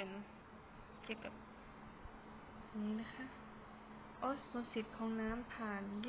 เป็นเกี่ยวกับนี้นะคะออสโมซิสของน้ำผ่านเ